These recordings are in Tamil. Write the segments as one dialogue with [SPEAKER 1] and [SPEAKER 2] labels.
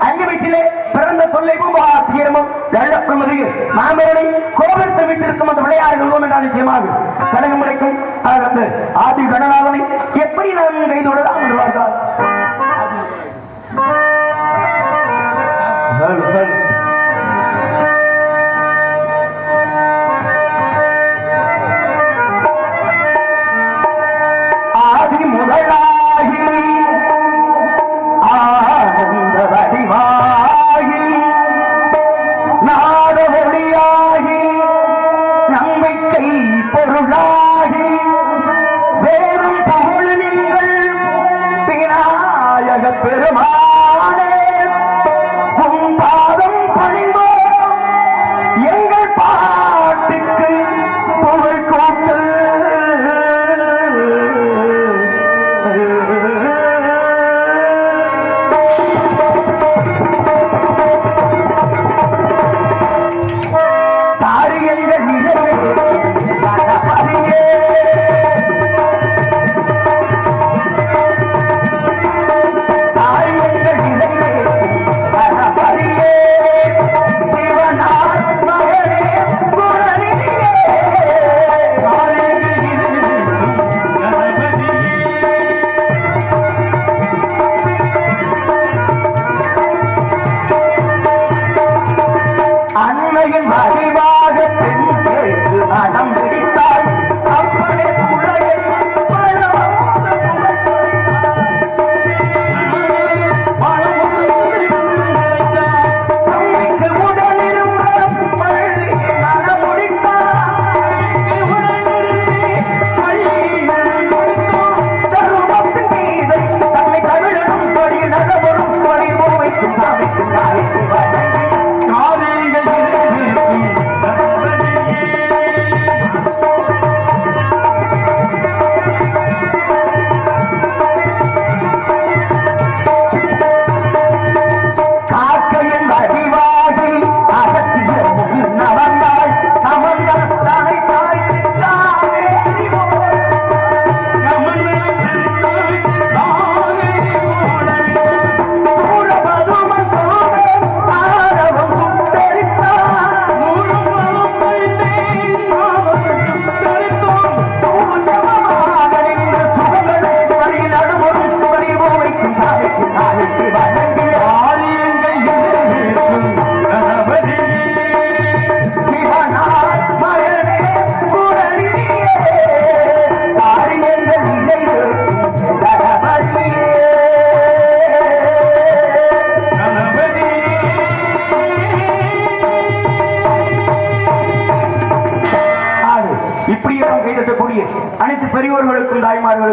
[SPEAKER 1] அங்கு வீட்டிலே பிறந்த தொல்லைவும் ஆத்தியரமும் நல்லப்பமதி மாமேரனை கோபுரத்தை விட்டிருக்கும் அந்த விளையாடு நல்வோம் என்றால் நிச்சயமாக கழகம் முறைக்கும் ஆதி கணநாதனை எப்படி நான் கைதொடலாம் என்று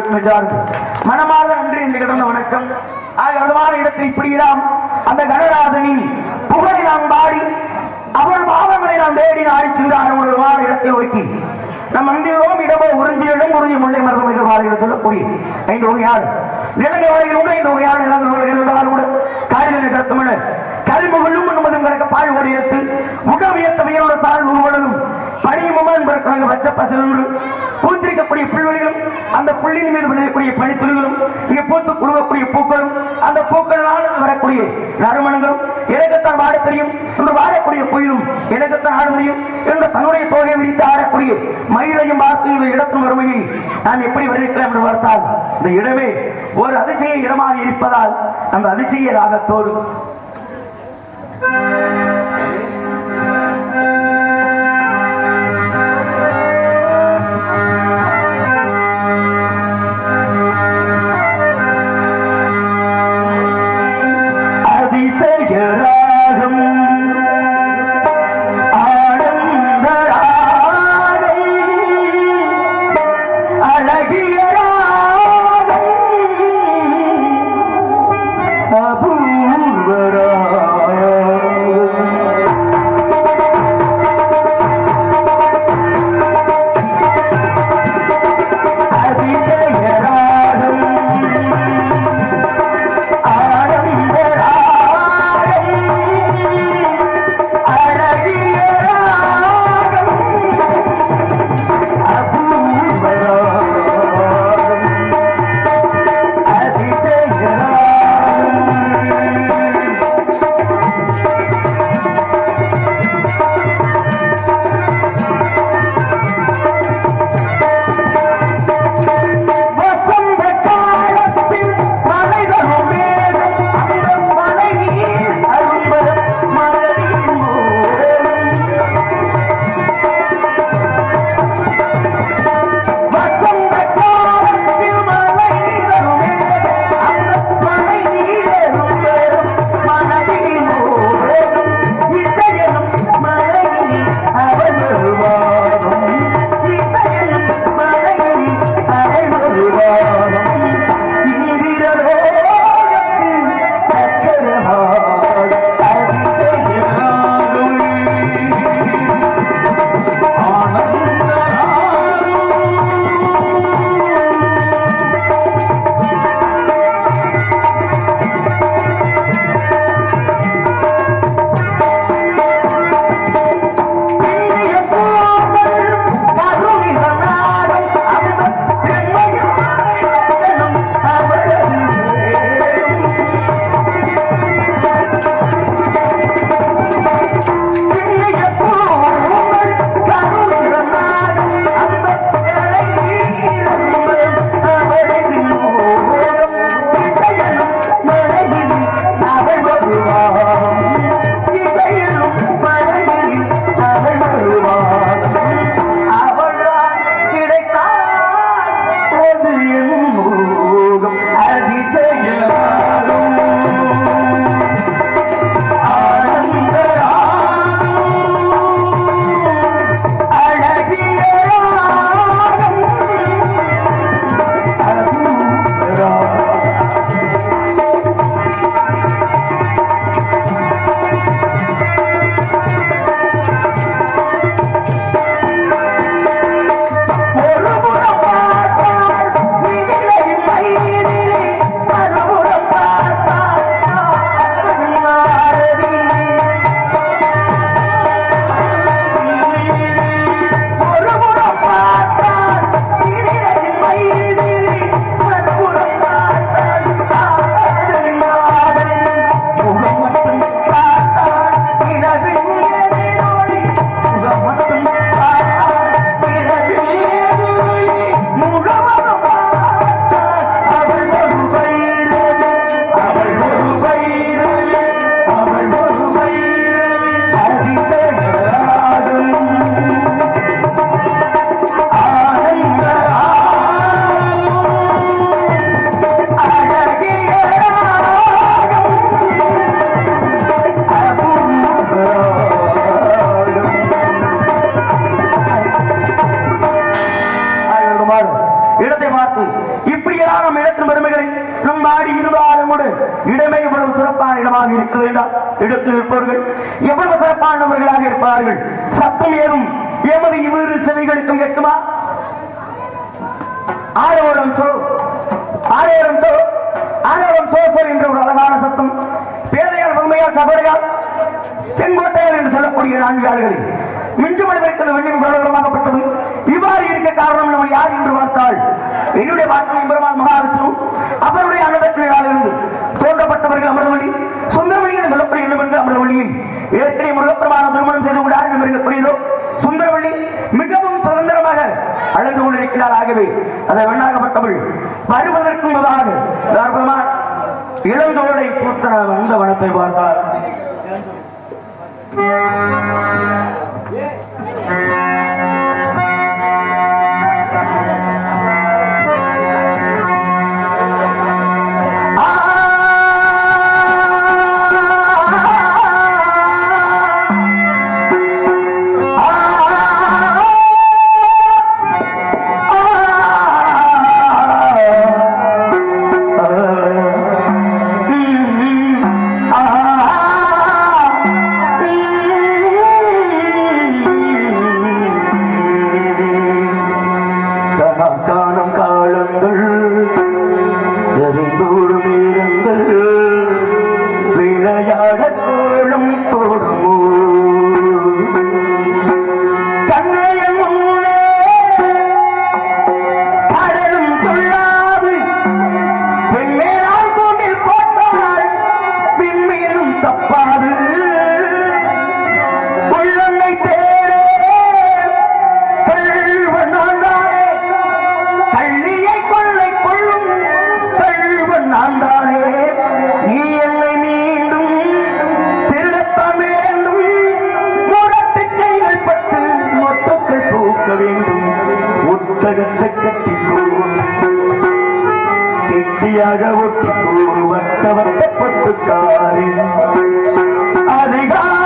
[SPEAKER 1] பெரியோர்களுக்கும் தாய்மார்களுக்கும் என்றார்கள் மனமார்ந்த நன்றி என்று கிடந்த வணக்கம். ஆக அதுமான இடத்தில் இப்படியெல்லாம் அந்த கணநாதனின் புகழை நாம் பாடி அவள் பாவங்களை நாம் தேடி நாடி சென்றார் ஒரு இடத்தை ஒதுக்கி நம் அங்கிலோம் இடமோ உறிஞ்சி இடம் உறிஞ்சி முல்லை மருத்துவ எதிர்பார்கள் சொல்லக்கூடிய ஐந்து வகையாடு நிலங்க வகையில் கூட ஐந்து வகையான நிலங்கள் கூட. காரில் கடத்தமிழர் கல்முகலும் என்பதும் கிடக்க பாய் ஓடியத்து உடவியத்த வியலோட சால் உருவலும் பனியுமமா என்பதற்காக பச்சை பசலும் பூத்திருக்கக்கூடிய புல்வெளிகளும் அந்த புள்ளியின் மீது விளையக்கூடிய பனித்துளிகளும் இங்கே பூத்து குழுவக்கூடிய பூக்களும் அந்த பூக்களால் வரக்கூடிய நறுமணங்களும் இலக்கத்தான் வாட தெரியும் என்று வாழக்கூடிய புயலும் இலக்கத்தான் ஆட முடியும் என்ற தன்னுடைய தோகை விரித்து ஆடக்கூடிய மயிலையும் பார்த்து இந்த இடத்தின் வறுமையை நான் எப்படி வருகிறேன் என்று பார்த்தால் இந்த இடமே ஒரு அதிசய இடமாக இருப்பதால் அந்த அதிசய ராகத்தோடு Thank you. நபர்கள் செங்கோட்டையர் என்று சொல்லக்கூடிய நான்கு ஆளுகளில் மிஞ்சு மனிதர்கள் வெள்ளியும் பிரபலமாகப்பட்டது இவ்வாறு இருக்க காரணம் நம்ம யார் என்று பார்த்தால் என்னுடைய வார்த்தை பெருமாள் மகாவிஷ்ணு. அவருடைய அன்னதத்தினாலிருந்து தோன்றப்பட்டவர்கள் அமர்வழி சுந்தரவழி என்று சொல்லப்பட வேண்டும் என்று அமர்வழியில் ஏற்கனவே முருகப்பெருமான திருமணம் செய்து கொண்டார் என்று இருக்கக்கூடியதோ சுந்தரவள்ளி மிகவும் சுதந்திரமாக அழைந்து கொண்டிருக்கிறார். ஆகவே அதை வெண்ணாகப்பட்டவள் வருவதற்கும் முன்னதாக அற்புதமான இளந்தோடை பூத்த அந்த வனத்தை பார்த்தார். ஒட்டகத்தை கட்டிக்கோ கெட்டியாக ஒட்டிக்கோ வட்ட வட்ட அதிகாரம்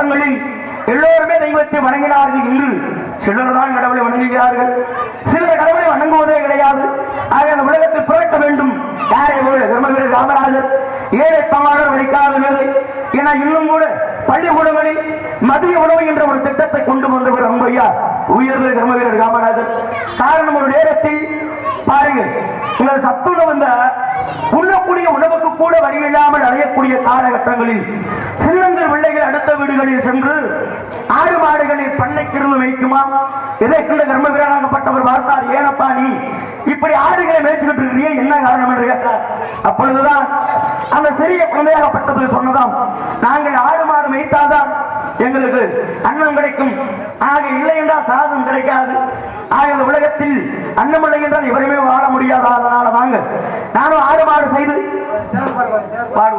[SPEAKER 1] காலகட்டங்களில் எல்லோருமே தெய்வத்தை வணங்கினார்கள் என்று சிலர் தான் கடவுளை வணங்குகிறார்கள். சிலர் கடவுளை வணங்குவதே கிடையாது. ஆக அந்த உலகத்தில் பிறக்க வேண்டும். யாரை தர்மவீரர் காமராஜர் ஏழை தமாளர் வலிக்காத வேலை. என இன்னும் கூட பள்ளிக்கூடங்களில் மதிய உணவு என்ற ஒரு திட்டத்தை கொண்டு வந்தவர் அம்பையா உயர்ந்த தர்மவீரர் காமராஜர் காரணம் ஒரு நேரத்தில் பாருங்கள். இந்த சத்துணவு இந்த உண்ணக்கூடிய உணவுக்கு கூட வழி இல்லாமல் அடையக்கூடிய காலகட்டங்களில் சின்னஞ்சிறு பிள்ளைகள் அடுத்த வீடுகளில் சென்று ஆடு மாடுகளில் பண்ணைக்கிருந்து வைக்குமா இதை கண்ட கர்ம வீரனாகப்பட்டவர் பார்த்தார் ஏனப்பா நீ? இப்படி ஆடுகளை மேய்ச்சிக்கிட்டு இருக்கிறீ என்ன காரணம்? என்று கேட்டார். அப்பொழுதுதான் அந்த சிறிய குழந்தையாகப்பட்டது சொன்னதாம் நாங்கள் ஆடு மாடு மேய்த்தாதான் எங்களுக்கு அன்னம் கிடைக்கும். ஆக இல்லை என்றால் சாதம் கிடைக்காது. ஆக இந்த உலகத்தில் அன்னமில்லை என்றால் இவருமே எவருமே வாழ முடியாது. அதனால வாங்க நானும் ஆறு மாறு செய்து பாட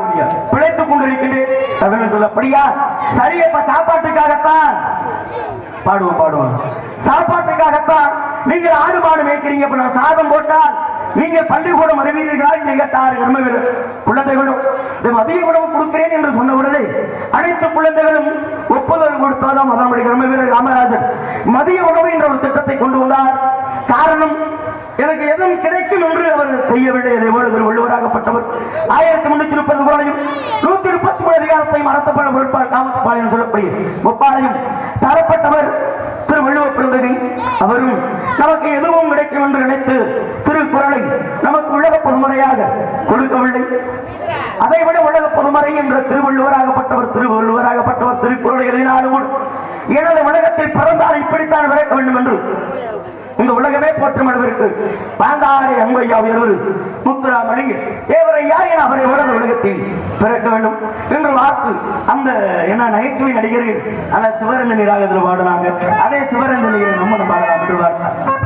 [SPEAKER 1] பிழைத்துக் கொண்டிருக்கின்றேன். சொல்லப்படியா? சரி சரியப்பா சாப்பாட்டுக்காகத்தான் பாடுவோம் பாடுவோம். சாப்பாட்டுக்காகத்தான் நீங்கள் ஆடு மாடு மேய்க்கிறீங்க. இப்ப நான் சாதம் போட்டால் நீங்க பள்ளிக்கூடம் அறிவீர்களா நீங்க தாறு கர்மவீரர் குழந்தைகளும் இந்த மதிய உணவு கொடுக்கிறேன் என்று சொன்ன உடனே அனைத்து குழந்தைகளும் ஒப்புதல் கொடுத்தாதான் அதனுடைய வீரர் காமராஜர் மதிய உணவு என்ற ஒரு திட்டத்தை கொண்டு வந்தார். காரணம் எனக்கு எதுவும் கிடைக்கும் என்று அவர் செய்யவில்லை அதை வேண்டுதல் உள்ளவராகப்பட்டவர். ஆயிரத்தி முன்னூத்தி முப்பது கோலையும் நூத்தி முப்பத்தி மூணு அதிகாரத்தையும் அறத்தப்பட பொருட்பால் காமத்துப்பாளையம் சொல்லக்கூடிய முப்பாளையும் தரப்பட்டவர் திரு வள்ளுவ பிறந்தகை அவரும் நமக்கு எதுவும் கிடைக்கும் என்று நினைத்து திருக்குறளை நமக்கு உலக பொதுமறையாக கொடுக்கவில்லை. அதைவிட உலக பொதுமறை என்ற திருவள்ளுவராகப்பட்டவர் திருவள்ளுவராகப்பட்டவர் திருக்குறளை எழுதினாலும் எனது உலகத்தில் பிறந்தால் இப்படித்தான் பிறக்க வேண்டும் என்று இந்த உலகமே போற்றும் அளவிற்கு பாந்தாரை அங்கையா உயர்வு. முத்துராமணி தேவரையா என அவரை உலக உலகத்தில் பிறக்க வேண்டும் என்று வாக்கு அந்த என்ன நகைச்சுவை நடிகர்கள் அந்த சிவரஞ்சனி ராகத்தில் பாடுனாங்க. அதே சிவரஞ்சனியை நம்ம பாடலாம். என்று வார்த்தை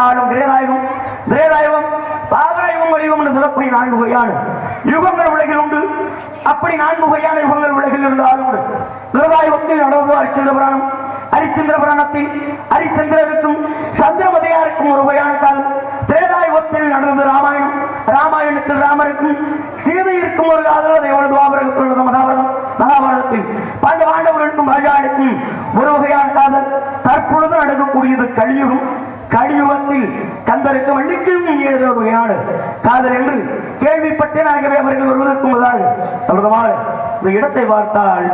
[SPEAKER 1] விடாவிட்டார் என்று பார்த்தாலும் திரேதாயுகம் வடிவம் என்று சொல்லக்கூடிய நான்கு வகையான யுகங்கள் உலகில் உண்டு. அப்படி நான்கு வகையான யுகங்கள் உலகில் இருந்தாலும் உண்டு. திரேதாயுகத்தில் நடந்தது அரிச்சந்திர புராணம். ஹரிச்சந்திர புராணத்தில் ஹரிச்சந்திரருக்கும் சந்திரமதியாருக்கும் ஒரு வகையான காலம். திரேதாயுகத்தில் நடந்தது ராமாயணம். ராமாயணத்தில் ராமருக்கும் சீதையிருக்கும் ஒரு காதல் அதை ஒரு துவாபரகத்தில் நடந்த மகாபாரதம். மகாபாரதத்தில் பல ஆண்டவர்களுக்கும் ராஜாவுக்கும் ஒரு வகையான காதல். தற்பொழுது நடக்கக்கூடியது கலியுகம். கலியுகத்தில் கந்தருக்கு வள்ளிக்கும் ஏதோ ஒரு வகையான காதல் என்று கேள்விப்பட்டேன். ஆகவே அவர்கள் வருவதற்கு முன்னதாக இந்த இடத்தை பார்த்தால்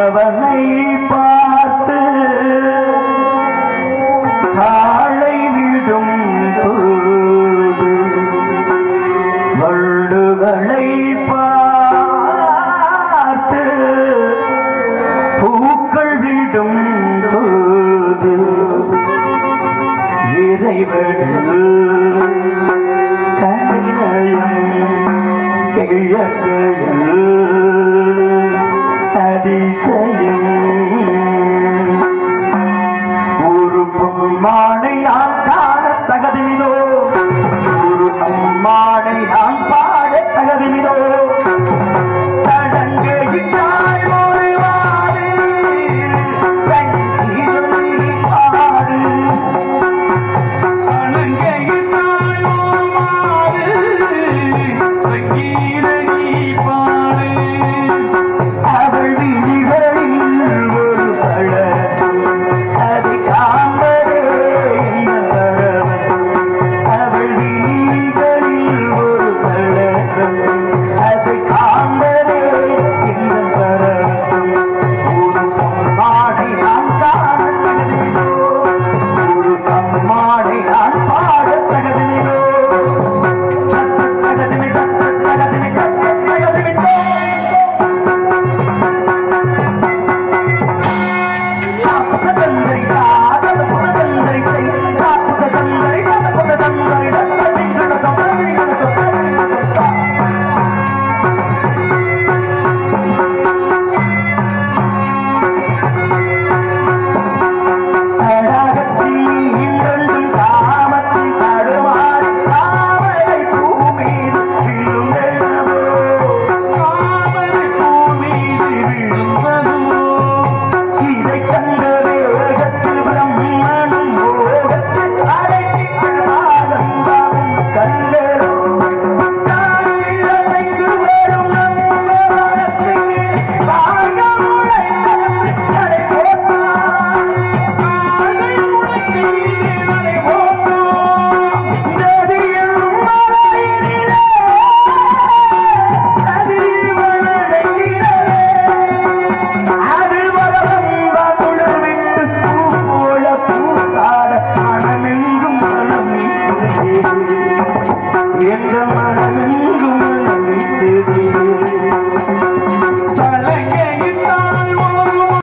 [SPEAKER 1] கதிரவனை